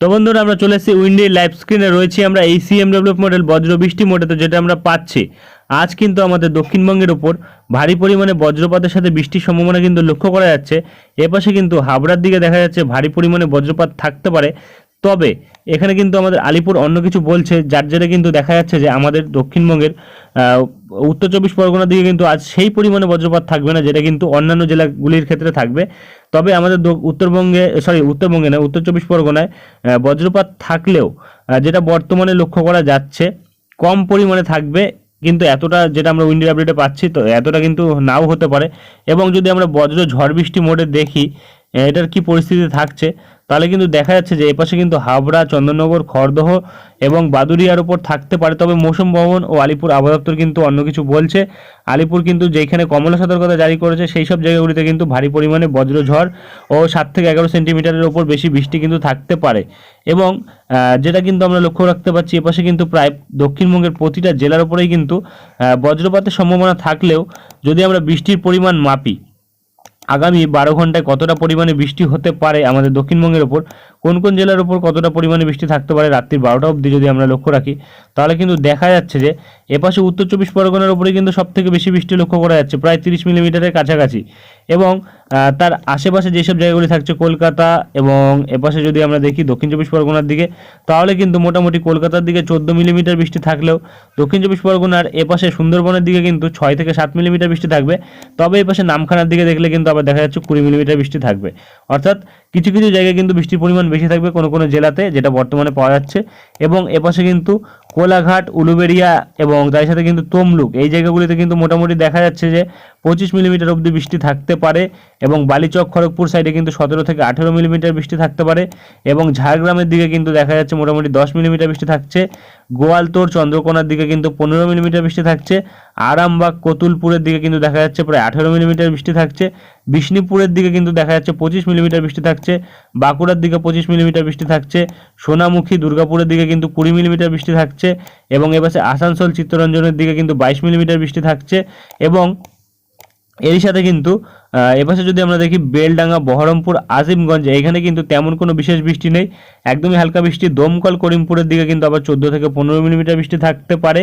তো বন্ধুরা, আমরা চলে এসেছি উইন্ডি লাইভ স্ক্রিনে। রয়েছি আমরা এই সিএমডব্লিউ মডেল বজ্র বৃষ্টি মোডেতে যেটা আমরা পাচ্ছি। আজ কিন্তু আমাদের দক্ষিণবঙ্গের ওপর ভারী পরিমাণে বজ্রপাতের সাথে বৃষ্টির সম্ভাবনা কিন্তু লক্ষ্য করা যাচ্ছে। এপাশে কিন্তু হাবড়ার দিকে দেখা যাচ্ছে ভারী পরিমাণে বজ্রপাত থাকতে পারে। তবে এখানে কিন্তু আমাদের আলিপুর অন্য কিছু বলছে, যার জেরে কিন্তু দেখা যাচ্ছে যে আমাদের দক্ষিণবঙ্গের উত্তর চব্বিশ পরগনার দিকে কিন্তু আজ সেই পরিমাণে বজ্রপাত থাকবে না, যেটা কিন্তু অন্যান্য জেলাগুলির ক্ষেত্রে থাকবে। তবে আমাদের উত্তরবঙ্গে সরি উত্তরবঙ্গে না, উত্তর চব্বিশ পরগনায় বজ্রপাত থাকলেও যেটা বর্তমানে লক্ষ্য করা যাচ্ছে, কম পরিমাণে থাকবে, কিন্তু এতটা যেটা আমরা উইন্ডি আপডেটে পাচ্ছি, তো এতটা কিন্তু নাও হতে পারে। এবং যদি আমরা বজ্র ঝড় বৃষ্টি মোডে দেখি এটার কি পরিস্থিতি থাকছে তাহলে কিন্তু দেখা যাচ্ছে যে এপাশে কিন্তু হাবড়া, চন্দননগর, খড়দহ এবং বাদুরিয়ার উপর থাকতে পারে। তবে মৌসুম ভবন ও আলিপুর আবহাওয়া কিন্তু অন্য কিছু বলছে। আলিপুর কিন্তু যেখানে কমলা সতর্কতা জারি করেছে, সেই সব জায়গাগুলিতে কিন্তু ভারী পরিমাণে বজ্রঝড় ও সাত থেকে এগারো সেন্টিমিটারের ওপর বেশি বৃষ্টি কিন্তু থাকতে পারে। এবং যেটা কিন্তু আমরা লক্ষ্য রাখতে পারছি, এপাশে কিন্তু প্রায় দক্ষিণবঙ্গের প্রতিটা জেলার উপরেই কিন্তু বজ্রপাতের সম্ভাবনা থাকলেও যদি আমরা বৃষ্টির পরিমাণ মাপি আগামী বারো ঘন্টায় কতটা পরিমাণে বৃষ্টি হতে পারে আমাদের দক্ষিণবঙ্গের ওপর কোন কোন জেলার ওপর কতটা পরিমাণে বৃষ্টি থাকতে পারে রাত্রির বারোটা অবধি যদি আমরা লক্ষ্য রাখি, তাহলে কিন্তু দেখা যাচ্ছে যে এপাশে উত্তর চব্বিশ পরগনার উপরে কিন্তু সব থেকে বেশি বৃষ্টি লক্ষ্য করা যাচ্ছে, প্রায় তিরিশ মিলিমিটারের কাছাকাছি। এবং তার আশেপাশে যেসব জায়গাগুলি থাকছে কলকাতা এবং এপাশে যদি আমরা দেখি দক্ষিণ চব্বিশ পরগনার দিকে, তাহলে কিন্তু মোটামুটি কলকাতার দিকে চোদ্দ মিলিমিটার বৃষ্টি থাকলেও দক্ষিণ চব্বিশ পরগনার এপাশে সুন্দরবনের দিকে কিন্তু ছয় থেকে সাত মিলিমিটার বৃষ্টি থাকবে। তবে এপাশে নামখানার দিকে দেখলে কিন্তু আবার দেখা যাচ্ছে কুড়ি মিলিমিটার বৃষ্টি থাকবে। অর্থাৎ কিছু কিছু জায়গায় কিন্তু বৃষ্টির পরিমাণ বেশি থাকবে কোনো কোনো জেলাতে, যেটা বর্তমানে পাওয়া যাচ্ছে। এবং এপাশে কিন্তু কোলাঘাট, উলুবেড়িয়া এবং তার সাথে কিন্তু তমলুক। এই জায়গাগুলিতে কিন্তু মোটামুটি দেখা যাচ্ছে যে পঁচিশ মিলিমিটার অবধি বৃষ্টি থাকতে পারে এবং বালিচক, খড়গপুর সাইডে কিন্তু সতেরো থেকে আঠেরো মিলিমিটার বৃষ্টি থাকতে পারে এবং ঝাড়গ্রামের দিকে কিন্তু দেখা যাচ্ছে মোটামুটি দশ মিলিমিটার বৃষ্টি থাকছে। গোয়ালতোড় চন্দ্রকোনার দিকে কিন্তু পনেরো মিলিমিটার বৃষ্টি থাকছে। আরামবাগ, কতুলপুরের দিকে কিন্তু দেখা যাচ্ছে প্রায় আঠেরো মিলিমিটার বৃষ্টি থাকছে। বিষ্ণুপুরের দিকে কিন্তু দেখা যাচ্ছে পঁচিশ মিলিমিটার বৃষ্টি থাকছে। বাঁকুড়ার দিকে পঁচিশ মিলিমিটার বৃষ্টি থাকছে। সোনামুখী, দুর্গাপুরের দিকে কিন্তু কুড়ি মিলিমিটার বৃষ্টি থাকছে। এবং এপাশে আসানসোল চিত্তরঞ্জনের দিকে কিন্তু বাইশ মিলিমিটার বৃষ্টি থাকছে এবং এরই সাথে কিন্তু এপাশে যদি আমরা দেখি বেলডাঙ্গা, বহরমপুর, আজিমগঞ্জ এখানে কিন্তু তেমন কোনো বিশেষ বৃষ্টি নেই। একদমই হালকা বৃষ্টি দমকল করিমপুরের দিকে কিন্তু আবার চোদ্দ থেকে পনেরো মিলিমিটার বৃষ্টি থাকতে পারে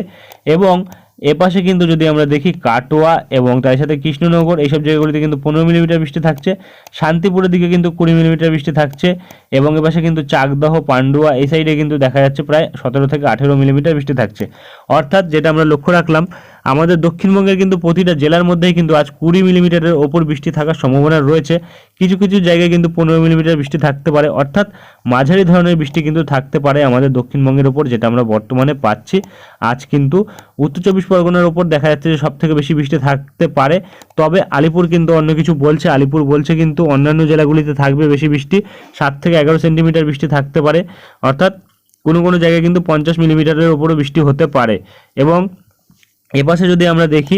এবং এপাশে কিন্তু যদি আমরা দেখি কাটোয়া এবং তার সাথে কৃষ্ণনগর, এইসব জায়গাগুলিতে কিন্তু পনেরো মিলিমিটার বৃষ্টি থাকছে। শান্তিপুরের দিকে কিন্তু কুড়ি মিলিমিটার বৃষ্টি থাকছে এবং এপাশে কিন্তু চাকদহ, পান্ডুয়া এই সাইডে কিন্তু দেখা যাচ্ছে প্রায় সতেরো থেকে আঠেরো মিলিমিটার বৃষ্টি থাকছে। অর্থাৎ যেটা আমরা লক্ষ্য রাখলাম আমাদের দক্ষিণবঙ্গের কিন্তু প্রতিটা জেলার মধ্যেই কিন্তু আজ কুড়ি মিলিমিটারের ওপর বৃষ্টি থাকার সম্ভাবনা রয়েছে। কিছু কিছু জায়গায় কিন্তু পনেরো মিলিমিটার বৃষ্টি থাকতে পারে। অর্থাৎ মাঝারি ধরনের বৃষ্টি কিন্তু থাকতে পারে আমাদের দক্ষিণবঙ্গের ওপর, যেটা আমরা বর্তমানে পাচ্ছি। আজ কিন্তু উত্তর চব্বিশ পরগনার ওপর দেখা যাচ্ছে যে সব থেকে বেশি বৃষ্টি থাকতে পারে। তবে আলিপুর কিন্তু অন্য কিছু বলছে। আলিপুর বলছে কিন্তু অন্যান্য জেলাগুলিতে থাকবে বেশি বৃষ্টি। সাত থেকে এগারো সেন্টিমিটার বৃষ্টি থাকতে পারে। অর্থাৎ কোনো কোনো জায়গায় কিন্তু পঞ্চাশ মিলিমিটারের ওপরও বৃষ্টি হতে পারে। এবং এপাশে যদি আমরা দেখি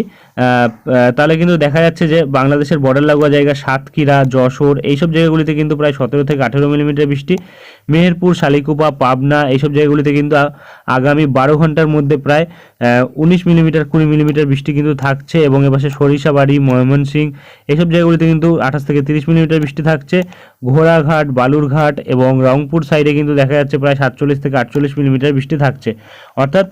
তাহলে কিন্তু দেখা যাচ্ছে যে বাংলাদেশের বর্ডার লাগোয়া জায়গা সাতক্ষীরা, যশোর এইসব জায়গাগুলিতে কিন্তু প্রায় সতেরো থেকে আঠেরো মিলিমিটার বৃষ্টি। মেহেরপুর, শালিকুপা, পাবনা এইসব জায়গাগুলিতে কিন্তু আগামী বারো ঘণ্টার মধ্যে প্রায় উনিশ মিলিমিটার কুড়ি মিলিমিটার বৃষ্টি কিন্তু থাকছে এবং এপাশে সরিষাবাড়ি ময়মনসিং এইসব জায়গাগুলিতে কিন্তু আঠাশ থেকে তিরিশ মিলিমিটার বৃষ্টি থাকছে। ঘোড়াঘাট, বালুরঘাট এবং রংপুর সাইডে কিন্তু দেখা যাচ্ছে প্রায় সাতচল্লিশ থেকে আটচল্লিশ মিলিমিটার বৃষ্টি থাকছে। অর্থাৎ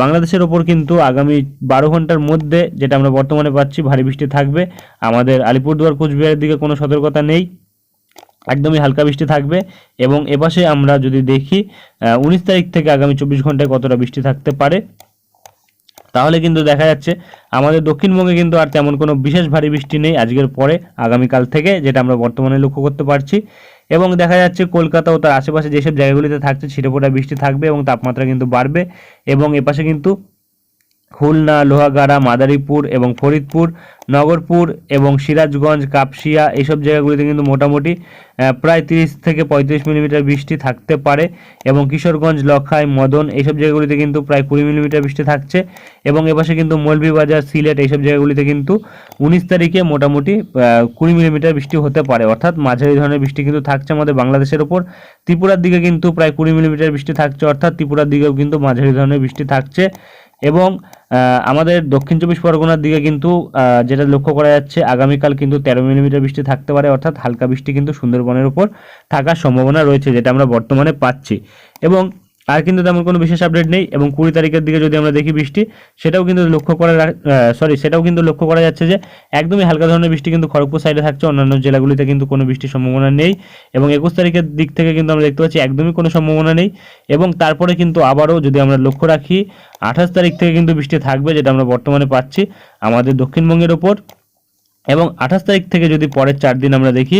বাংলাদেশের ওপর কিন্তু আগামী বারো ঘণ্টার মধ্যে, যেটা আমরা বর্তমানে পাচ্ছি, ভারী বৃষ্টি থাকবে। আমাদের আলিপুরদুয়ার, কোচবিহারের দিকে কোনো সতর্কতা নেই। একদমই হালকা বৃষ্টি থাকবে এবং এপাশে আমরা যদি দেখি উনিশ তারিখ থেকে আগামী চব্বিশ ঘন্টায় কতটা বৃষ্টি থাকতে পারে, তাহলে কিন্তু দেখা যাচ্ছে আমাদের দক্ষিণবঙ্গে কিন্তু আর তেমন কোনো বিশেষ ভারী বৃষ্টি নেই আজকের পরে, আগামীকাল থেকে, যেটা আমরা বর্তমানে লক্ষ্য করতে পারছি। এবং দেখা যাচ্ছে কলকাতা ও তার আশেপাশে যেসব জায়গাগুলিতে থাকছে, ছিটেফোঁটা বৃষ্টি থাকবে এবং তাপমাত্রা কিন্তু বাড়বে এবং এপাশে কিন্তু খুলনা, লোহাগাড়া, মাদারীপুর এবং ফরিদপুর, নগরপুর এবং সিরাজগঞ্জ, কাপসিয়া এইসব জায়গাগুলিতে কিন্তু মোটামুটি প্রায় তিরিশ থেকে পঁয়ত্রিশ মিলিমিটার বৃষ্টি থাকতে পারে এবং কিশোরগঞ্জ, লখাই, মদন এইসব জায়গাগুলিতে কিন্তু প্রায় কুড়ি মিলিমিটার বৃষ্টি থাকছে এবং এপাশে কিন্তু মৌলভীবাজার, সিলেট এইসব জায়গাগুলিতে কিন্তু উনিশ তারিখে মোটামুটি কুড়ি মিলিমিটার বৃষ্টি হতে পারে। অর্থাৎ মাঝারি ধরনের বৃষ্টি কিন্তু থাকছে আমাদের বাংলাদেশের ওপর। ত্রিপুরার দিকে কিন্তু প্রায় কুড়ি মিলিমিটার বৃষ্টি থাকছে, অর্থাৎ ত্রিপুরার দিকেও কিন্তু মাঝারি ধরনের বৃষ্টি থাকছে। এবং আমাদের দক্ষিণ চব্বিশ পরগনার দিকে কিন্তু যেটা লক্ষ্য করা যাচ্ছে, আগামীকাল কিন্তু তেরো মিলিমিটার বৃষ্টি থাকতে পারে, অর্থাৎ হালকা বৃষ্টি কিন্তু সুন্দরবনের উপর থাকার সম্ভাবনা রয়েছে, যেটা আমরা বর্তমানে পাচ্ছি। এবং আর কিন্তু তেমন কোনো বিশেষ আপডেট নেই এবং কুড়ি তারিখের দিকে যদি আমরা দেখি বৃষ্টি, সেটাও কিন্তু লক্ষ্য করা সরি সেটাও কিন্তু লক্ষ্য করা যাচ্ছে যে একদমই হালকা ধরনের বৃষ্টি কিন্তু খড়গপুর সাইডে থাকছে, অন্যান্য জেলাগুলিতে কিন্তু কোনো বৃষ্টির সম্ভাবনা নেই এবং একুশ তারিখের দিক থেকে কিন্তু আমরা দেখতে পাচ্ছি একদমই কোনো সম্ভাবনা নেই এবং তারপরে কিন্তু আবারও যদি আমরা লক্ষ্য রাখি, আঠাশ তারিখ থেকে কিন্তু বৃষ্টি থাকবে যেটা আমরা বর্তমানে পাচ্ছি আমাদের দক্ষিণবঙ্গের ওপর এবং আঠাশ তারিখ থেকে যদি পরের চার দিন আমরা দেখি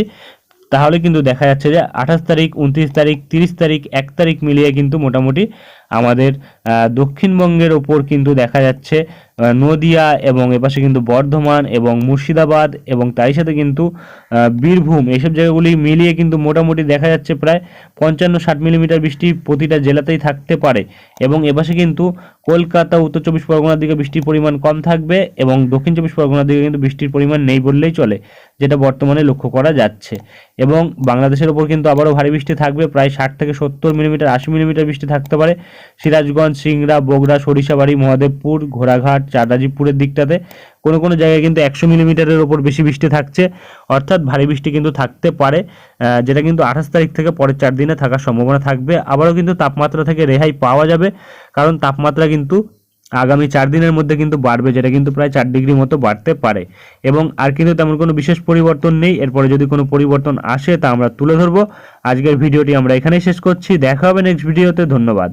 তাহলে কিন্তু দেখা যাচ্ছে যে আঠাশ তারিখ, উনত্রিশ তারিখ, তিরিশ তারিখ, এক তারিখ মিলিয়ে কিন্তু মোটামুটি আমাদের দক্ষিণবঙ্গের ওপর কিন্তু দেখা যাচ্ছে নদিয়া এবং এপাশে কিন্তু বর্ধমান এবং মুর্শিদাবাদ এবং তারই সাথে কিন্তু বীরভূম। এইসব জায়গাগুলি মিলিয়ে কিন্তু মোটামুটি দেখা যাচ্ছে প্রায় পঞ্চান্ন ষাট মিলিমিটার বৃষ্টি প্রতিটা জেলাতেই থাকতে পারে এবং এপাশে কিন্তু কলকাতা, উত্তর চব্বিশ পরগনার দিকে বৃষ্টির পরিমাণ কম থাকবে এবং দক্ষিণ চব্বিশ পরগনার দিকে কিন্তু বৃষ্টির পরিমাণ নেই বললেই চলে, যেটা বর্তমানে লক্ষ্য করা যাচ্ছে। এবং বাংলাদেশের ওপর কিন্তু আবারও ভারী বৃষ্টি থাকবে, প্রায় ষাট থেকে সত্তর মিলিমিটার, আশি মিলিমিটার বৃষ্টি থাকতে পারে। সিরাজগঞ্জ, সিংড়া, বগুড়া, সরিষাবাড়ি, মহাদেবপুর, ঘোড়াঘাট চাঁদাজিপুরের দিকটাতে কোনো কোনো জায়গায় কিন্তু একশো মিলিমিটারের ওপর বেশি বৃষ্টি থাকছে। অর্থাৎ ভারী বৃষ্টি কিন্তু থাকতে পারে যেটা কিন্তু আঠাশ তারিখ থেকে পরের চার দিনে থাকার সম্ভাবনা থাকবে। আবারও কিন্তু তাপমাত্রা থেকে রেহাই পাওয়া যাবে, কারণ তাপমাত্রা কিন্তু আগামী চার দিনের মধ্যে কিন্তু বাড়বে, যেটা কিন্তু প্রায় চার ডিগ্রি মতো বাড়তে পারে। এবং আর কিন্তু তেমন কোনো বিশেষ পরিবর্তন নেই। এরপরে যদি কোনো পরিবর্তন আসে তা আমরা তুলে ধরবো। আজকের ভিডিওটি আমরা এখানেই শেষ করছি। দেখা হবে নেক্সট ভিডিওতে ধন্যবাদ।